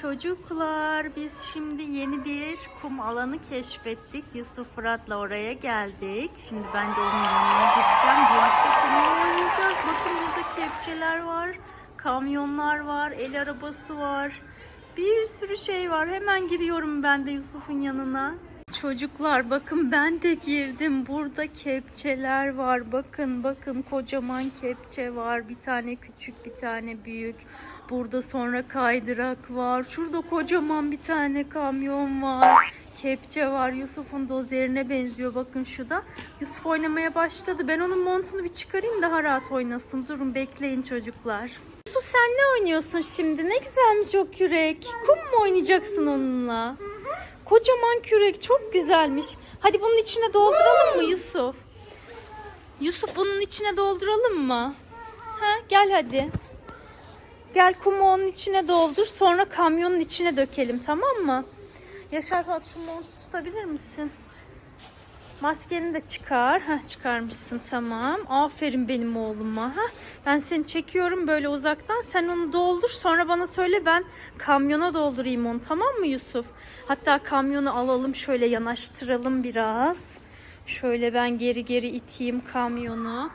Çocuklar biz şimdi yeni bir kum alanı keşfettik. Yusuf Fırat'la oraya geldik. Şimdi ben de onun yanına gideceğim. Birlikte kumla oynayacağız. Bakın burada kepçeler var. Kamyonlar var. El arabası var. Bir sürü şey var. Hemen giriyorum ben de Yusuf'un yanına. Çocuklar bakın ben de girdim. Burada kepçeler var. Bakın bakın kocaman kepçe var. Bir tane küçük bir tane büyük. Burada sonra kaydırak var. Şurada kocaman bir tane kamyon var. Kepçe var. Yusuf'un dozerine benziyor. Bakın şu da. Yusuf oynamaya başladı. Ben onun montunu bir çıkarayım daha rahat oynasın. Durun bekleyin çocuklar. Yusuf sen ne oynuyorsun şimdi? Ne güzelmiş o kürek. Kum mu oynayacaksın onunla? Kocaman kürek çok güzelmiş. Hadi bunun içine dolduralım mı Yusuf? Yusuf bunun içine dolduralım mı? Ha, gel hadi. Gel kumu onun içine doldur. Sonra kamyonun içine dökelim tamam mı? Yaşar Fuat şu montu tutabilir misin? Maskeni de çıkar. Heh, çıkarmışsın tamam. Aferin benim oğluma. Heh, ben seni çekiyorum böyle uzaktan. Sen onu doldur. Sonra bana söyle ben kamyona doldurayım onu. Tamam mı Yusuf? Hatta kamyonu alalım şöyle yanaştıralım biraz. Şöyle ben geri geri iteyim kamyonu.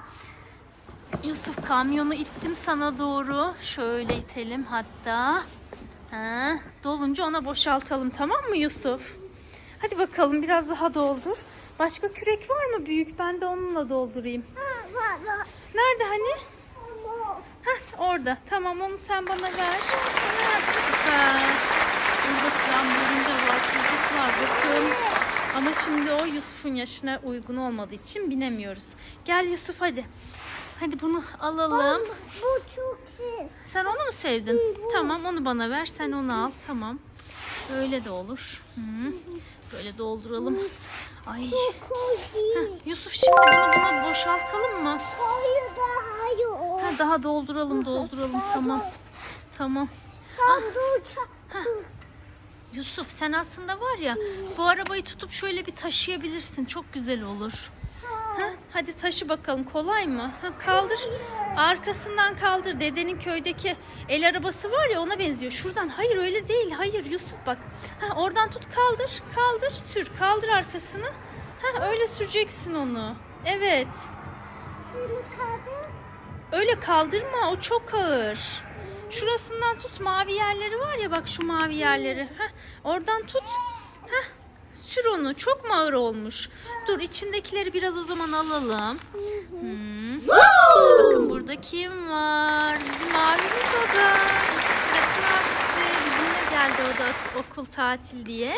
Yusuf kamyonu ittim sana doğru. Şöyle itelim hatta. Ha, dolunca ona boşaltalım tamam mı Yusuf? Hadi bakalım biraz daha doldur. Başka kürek var mı büyük? Ben de onunla doldurayım. Var var. Nerede hani? Heh, orada. Tamam onu sen bana ver. Ha, süper. Burada var. Çocuklar bakın. Ama şimdi o Yusuf'un yaşına uygun olmadığı için binemiyoruz. Gel Yusuf hadi. Hadi bunu alalım. bu çok şey. Sen onu mu sevdin? Tamam onu bana ver. Sen onu al. Tamam. Öyle de olur. Hı. Böyle dolduralım. Ay. Çok değil. Yusuf şimdi bunu buna boşaltalım mı? Hayır da hayır. Ha, daha dolduralım dolduralım. Tamam. Tamam. Sen dur. Yusuf sen aslında var ya bu arabayı tutup şöyle bir taşıyabilirsin. Çok güzel olur. Ha, hadi taşı bakalım kolay mı? Ha, kaldır. Arkasından kaldır. Dedenin köydeki el arabası var ya ona benziyor. Şuradan. Hayır öyle değil. Hayır Yusuf bak. Ha, oradan tut kaldır. Kaldır sür. Kaldır arkasını. Ha, öyle süreceksin onu. Evet. Şimdi kadın. Öyle kaldırma o çok ağır. Şurasından tut mavi yerleri var ya bak şu mavi yerleri. Heh, oradan tut. Sür onu. Çok mu ağır olmuş? Dur içindekileri biraz o zaman alalım. Hmm. Bakın burada kim var? Bizim abimiz o da. Abisi. Bizimle geldi o da okul tatil diye.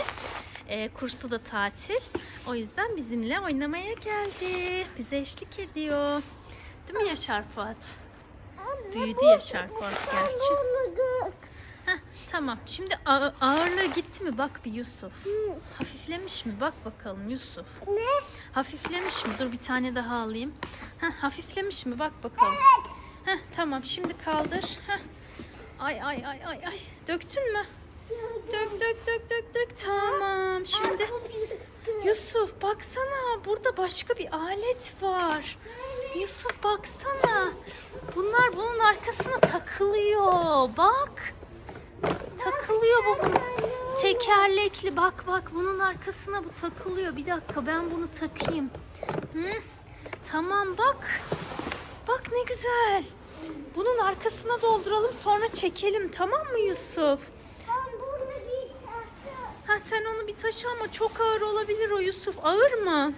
Ee, kursu da tatil. O yüzden bizimle oynamaya geldi. Bize eşlik ediyor. Değil mi Yaşar Fuat? Büyüdü Yaşar Fuat gerçi. Tamam. Şimdi a- ağırlığı gitti mi? Bak bir Yusuf. Hafiflemiş mi? Bak bakalım Yusuf. Ne? Hafiflemiş mi? Dur bir tane daha alayım. Heh, hafiflemiş mi? Bak bakalım. Heh, tamam şimdi kaldır. Heh. Ay ay ay ay ay. Döktün mü? Dök dök dök dök dök. Tamam. Şimdi Yusuf baksana burada başka bir alet var. Yusuf baksana. Bunlar bunun arkasına takılıyor. Bak. Tekerlekli bak bak bunun arkasına bu takılıyor. Bir dakika ben bunu takayım. Hı? Tamam bak. Bak ne güzel. Bunun arkasına dolduralım sonra çekelim tamam mı Yusuf? Ben bunu bir çarşı. Ha sen onu bir taşı ama çok ağır olabilir o Yusuf. Ağır mı?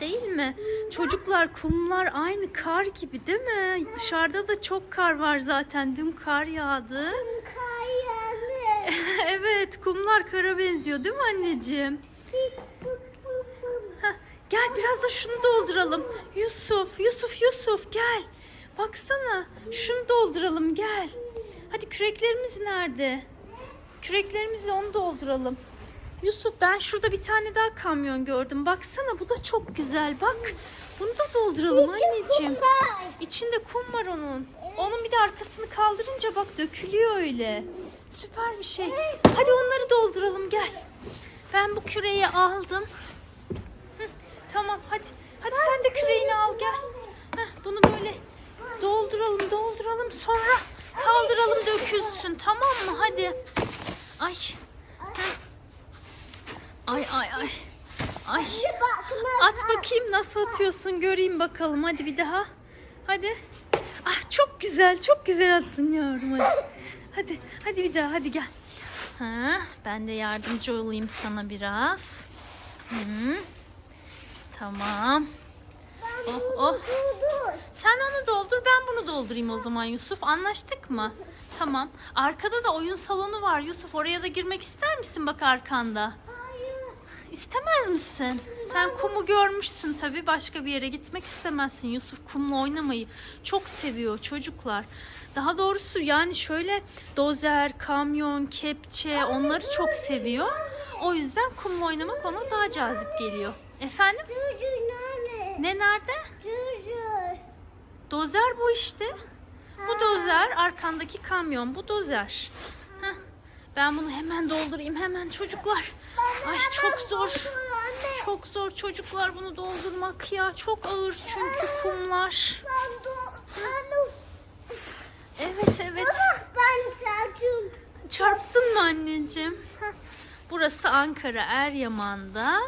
Değil mi? Çocuklar kumlar aynı kar gibi değil mi? Dışarıda da çok kar var zaten. Dün kar yağdı. Evet kumlar kara benziyor değil mi anneciğim? Heh, gel biraz da şunu dolduralım. Yusuf, Yusuf, Yusuf gel. Baksana şunu dolduralım gel. Hadi küreklerimiz nerede? Küreklerimizle onu dolduralım. Yusuf ben şurada bir tane daha kamyon gördüm. Baksana bu da çok güzel. Bak bunu da dolduralım anneciğim. İçinde kum var onun. Onun bir de arkasını kaldırınca bak dökülüyor öyle. Süper bir şey. Hadi onları dolduralım gel. Ben bu küreği aldım. Hı, tamam hadi. Hadi sen de küreğini al gel. Heh, bunu böyle dolduralım dolduralım sonra kaldıralım dökülsün tamam mı hadi. Ay. Heh. Ay ay ay. Ay. At bakayım nasıl atıyorsun göreyim bakalım. Hadi bir daha. Hadi. Ah çok güzel çok güzel attın yavrum hadi. Hadi hadi bir daha hadi gel. Ha, ben de yardımcı olayım sana biraz. Hı. Tamam. Oh, oh. Sen onu doldur ben bunu doldurayım o zaman Yusuf. Anlaştık mı? Tamam. Arkada da oyun salonu var Yusuf. Oraya da girmek ister misin bak arkanda? Hayır. İstemez misin? Sen kumu görmüşsün tabii. Başka bir yere gitmek istemezsin. Yusuf kumla oynamayı çok seviyor çocuklar. Daha doğrusu yani şöyle dozer, kamyon, kepçe onları çok seviyor. O yüzden kumla oynamak ona daha cazip geliyor. Efendim? Ne nerede? Dozer bu işte. Bu dozer, arkandaki kamyon. Bu dozer. Heh. Ben bunu hemen doldurayım hemen çocuklar. Ay çok zor. Çok zor çocuklar bunu doldurmak ya. Çok ağır çünkü kumlar. Ben do... Anne. Evet evet. Baba ben saçım. Çarptın mı anneciğim? Burası Ankara Eryaman'da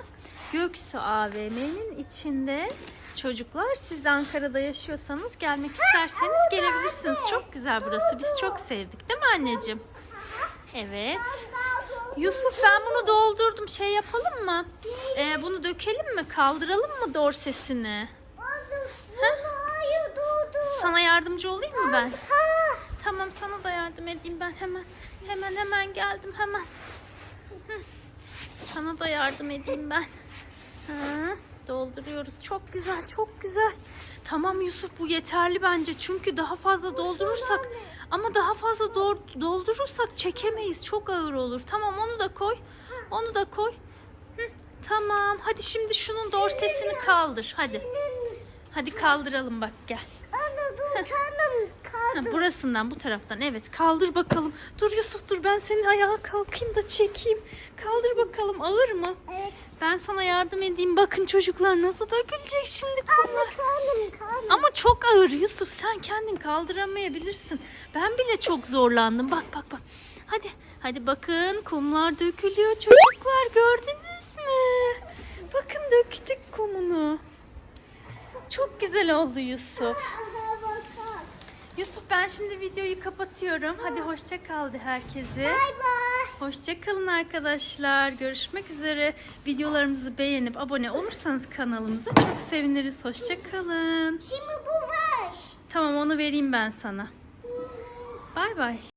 Göksu AVM'nin içinde. Çocuklar siz de Ankara'da yaşıyorsanız gelmek isterseniz gelebilirsiniz. Çok güzel burası. Biz çok sevdik değil mi anneciğim? Evet. Yusuf ben bunu doldurdum. Şey yapalım mı? Ee, bunu dökelim mi? Kaldıralım mı dorsesini? Durdur. Sana yardımcı olayım mı ben? Ha. Tamam sana da yardım edeyim ben hemen. Hemen hemen geldim hemen. Sana da yardım edeyim ben. Hı, dolduruyoruz. Çok güzel çok güzel. Tamam Yusuf bu yeterli bence. Çünkü daha fazla doldurursak ama daha fazla doldurursak çekemeyiz. Çok ağır olur. Tamam onu da koy. Onu da koy. Hı, tamam. Hadi şimdi şunun dorsesini kaldır. Hadi. Hadi kaldıralım bak gel. Ha, burasından bu taraftan evet kaldır bakalım. Dur Yusuf dur ben senin ayağa kalkayım da çekeyim. Kaldır bakalım ağır mı? Evet. Ben sana yardım edeyim. Bakın çocuklar nasıl dökülecek şimdi kumlar. Anne. Ama çok ağır Yusuf sen kendin kaldıramayabilirsin. Ben bile çok zorlandım. Bak bak bak. Hadi hadi bakın kumlar dökülüyor çocuklar gördünüz mü? Bakın döktük kumunu. Çok güzel oldu Yusuf. Yusuf ben şimdi videoyu kapatıyorum. Hadi hoşça kal de herkese. Bay bay. Hoşça kalın arkadaşlar. Görüşmek üzere. Videolarımızı beğenip abone olursanız kanalımıza çok seviniriz. Hoşça kalın. Şimdi bu var. Tamam onu vereyim ben sana. Bay bay.